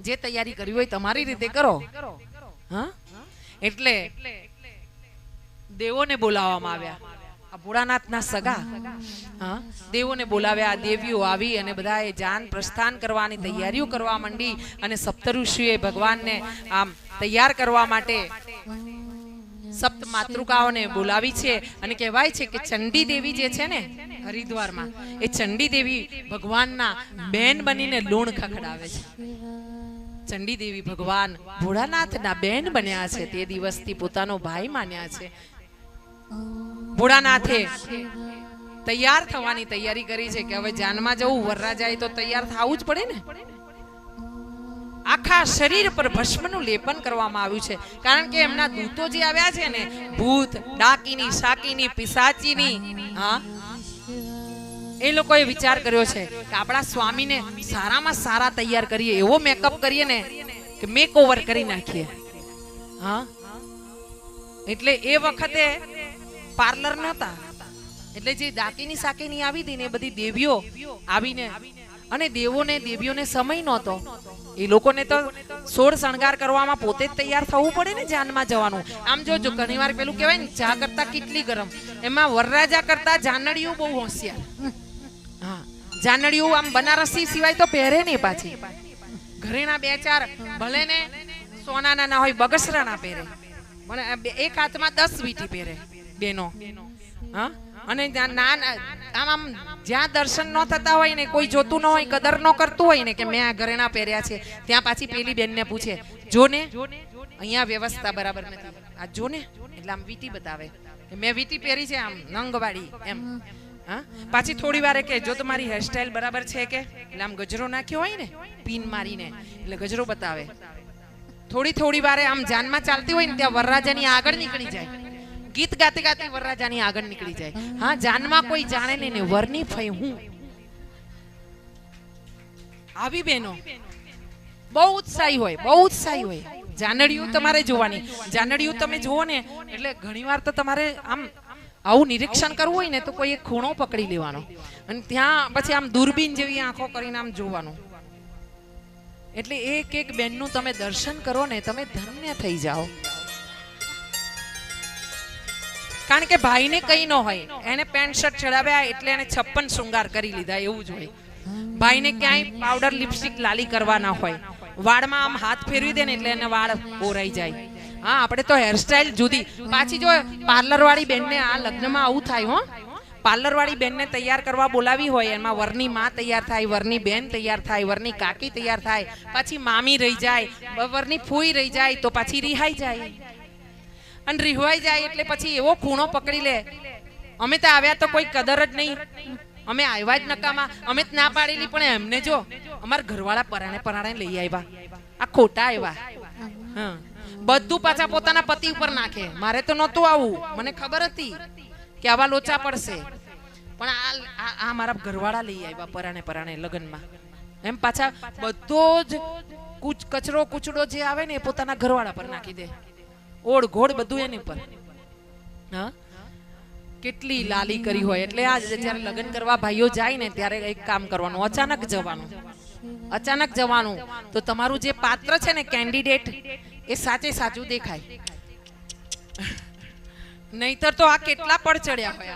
જે તૈયારી કરવી હોય તમારી રીતે કરો. એટલે દેવોને બોલાવવામાં આવ્યા. આ ભોળાનાથના સગા. હા? દેવોને બોલાવ્યા દેવીઓ આવી અને બધાએ જાન પ્રસ્થાન કરવાની તૈયારીઓ કરવા માંડી અને સપ્તઋષિએ ભગવાનને આમ તૈયાર કરવા માટે સપ્ત માતૃકાઓને બોલાવી છે અને કહેવાય છે કે ચંડી દેવી જે છે ને, હરિદ્વારમાં, એ ચંડી દેવી ભગવાનના બેન બનીને લૂણ ખખડાવે છે. ચંડી દેવી ભગવાન ભોળાનાથના બેન બન્યા છે, તે દિવસથી પોતાનો ભાઈ માન્યા છે. ભોળાનાથે તૈયાર થવાની તૈયારી કરી છે કે હવે જાનમાં જવું વરરા જાય તો તૈયાર થવું જ પડે ને. આખા શરીર પર ભસ્મનું લેપન કરવામાં આવ્યું છે. કારણ કે એમના દૂતો જે આવ્યા છે ને, ભૂત, ડાકીની, શાકીની, પિસાચીની, હા, એ લોકોએ વિચાર કર્યો છે કે આપણા સ્વામીને સારામાં સારા તૈયાર કરીએ, એવો મેકઅપ કરીએ ને કે મેક ઓવર કરી નાખીએ. હા? એટલે એ વખતે પાર્લર નહોતા. એટલે જે દાકીની સાકીની આવી હતી ને એ બધી દેવીઓ આવીને અને દેવોને, દેવીઓને સમય નહોતો. એ લોકોને તો સોળ શણગાર કરવામાં પોતે જ તૈયાર થવું પડે ને જાનમાં જવાનું. આમ જોજો ઘણી વાર પેલું કહેવાય ને, ચા કરતા કેટલી ગરમ. એમાં વરરાજા કરતા જાનડીઓ બહુ હોશિયાર. હા જાનડીઓ આમ બનારસી સિવાય તો પહેરે નહીં પાછી. ઘરેણા બે ચાર, ભલે ને સોનાના ના હોય, બગસરાના પહેરે. પણ એક હાથમાં દસ વીટી પહેરે, બેનો. હા? અને આમ જ્યાં દર્શન ન થતા હોય ને કોઈ જોતું ન હોય, કદર ન કરતું હોય ને કે મેં આ ઘરેણા પહેર્યા છે, ત્યાં પાછી પેલી બેનને પૂછે જો ને અહીંયા વ્યવસ્થા બરાબર નથી. આ જો ને એટલે આમ વીટી બતાવે. મેં વીટી પહેરી છે આમ, નંગવાળી, એમ. હા? પાછી થોડી વારે કે, જો તમારી હેરસ્ટાઈલ બરાબર છે કે? એટલે આમ ગજરો નાખ્યો હોય ને, પીન મારીને, એટલે ગજરો બતાવે. થોડી થોડી વારે આમ જાનમાં ચાલતી હોય ને, ત્યાં વરરાજાની આગળ નીકળી જાય. ગીત ગાતે ગાતે વરરાજાની આગળ નીકળી જાય. હા, જાનમાં કોઈ જાણે નહીં ને વરની ફઈ હું. આવી બેનો બહુ ઉત્સાહી હોય, બહુ ઉત્સાહી હોય. જાનડિયું તમારે જોવાની. જાનડિયું તમે જુઓ ને, એટલે ઘણીવાર તો તમારે આમ આવું નિરીક્ષણ કરવું હોય ને તો કોઈ એક ખૂણો પકડી લેવાનો. અને ત્યાં પછી આમ દૂરબીન જેવી આંખો કરીને આમ જોવાનું. એટલે એક એક બેનનું તમે દર્શન કરો ને, તમે ધન્ય થઈ જાઓ. કારણ કે ભાઈને કઈ ન હોય. એને પેન્ટ શર્ટ ચડાવ્યા એટલે એને છપ્પન શૃંગાર કરી લીધા, એવું જ હોય. ભાઈને ક્યાંય પાવડર લિપસ્ટિક લાલી કરવાના હોય. વાળમાં આમ હાથ ફેરવી દે ને એટલે એને વાળ ઓરાઈ જાય. હા, આપણે તો હેરસ્ટાઈલ જુદી. પાછી જો પાર્લર વાળી બેનને આ લગ્નમાં આવું થાય, હો. પાર્લર વાળી બેનને તૈયાર કરવા બોલાવી હોય, એમાં વરની માં તૈયાર થાય, વરની બેન તૈયાર થાય, વરની કાકી તૈયાર થાય. પછી મામી રહી જાય, વરની ફૂઈ રહી જાય, તો પાછી રિહાઈ જાય. અને રિહવાઈ જાય એટલે પછી એવો ખૂણો પકડી લે. અમે તો આવ્યા તો કોઈ કદર જ નહીં. અમે આવ્યા જ નકામાં. અમે જ ના પાડેલી, પણ એમને જો અમારા ઘરવાળા પરાણે પરાણે લઈ આવ્યા. આ ખોટા આવ્યા. બધું પાછા પોતાના પતિ ઉપર નાખે. મારે તો નહોતું આવું. મને ખબર હતી કે આવા લોચા પડશે. પણ આ, આ- મારા ઘરવાળા લઈ આવ્યા પરાણે પરાણે લગ્નમાં. એમ પાછા બધો જ કૂચ કચરો કૂચડો જે આવે ને એ પોતાના ઘરવાળા પર નાખી દે. ઓળ ઘોડ બધું એની પર. હા? કેટલી લાલી કરી હોય. એટલે આ જ્યારે લગ્ન કરવા ભાઈઓ જાય ને ત્યારે એક કામ કરવાનું, અચાનક જવાનું. અચાનક જવાનું. તો તમારું જે પાત્ર છે ને, કેન્ડિડેટ, એ સાચે સાચું દેખાય. નહીતર તો આ કેટલા પડ ચડ્યા હોય.